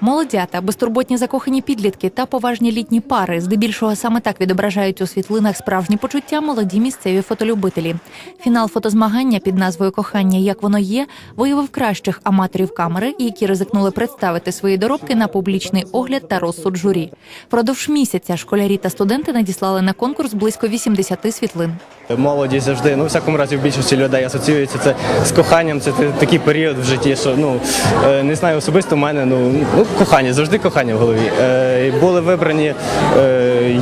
Молодята, безтурботні закохані підлітки та поважні літні пари. Здебільшого саме так відображають у світлинах справжні почуття молоді місцеві фотолюбителі. Фінал фотозмагання під назвою Кохання як воно є виявив кращих аматорів камери, які ризикнули представити свої доробки на публічний огляд та розсуд журі. Продовж місяця школярі та студенти надіслали на конкурс близько 80 світлин. Молоді завжди, ну в всякому разі, в більшості людей асоціюється це з коханням. Це такий період в житті, що ну е, не знаю, особисто в мене ну, ну кохання, завжди кохання в голові. Е, були вибрані, е,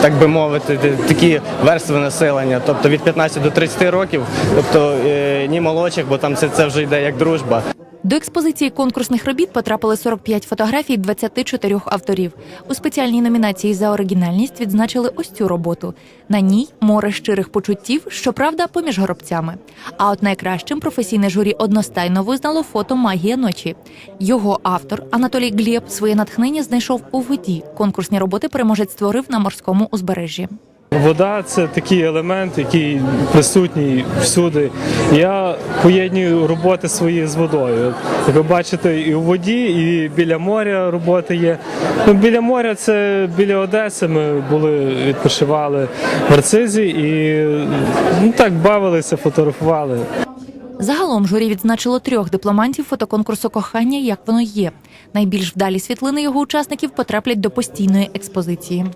так би мовити, такі верстви населення, тобто від 15 до 30 років, тобто е, ні молодших, бо там це, це вже йде як дружба. До експозиції конкурсних робіт потрапили 45 фотографій 24 авторів. У спеціальній номінації за оригінальність відзначили ось цю роботу. На ній море щирих почуттів, щоправда, поміж горобцями. А от найкращим професійне журі одностайно визнало фото Магія ночі. Його автор Анатолій Глєб своє натхнення знайшов у воді. Конкурсні роботи переможець створив на морському узбережжі. Вода це такий елемент, який присутній всюди. Я поєдную роботи свої з водою. Як ви бачите, і у воді, і біля моря роботи є. Ну, біля моря це біля Одеси. Ми були, відпочивали в Арцизі і ну, так бавилися, фотографували. Загалом журі відзначило трьох дипломантів фотоконкурсу кохання як воно є. Найбільш вдалі світлини його учасників потраплять до постійної експозиції.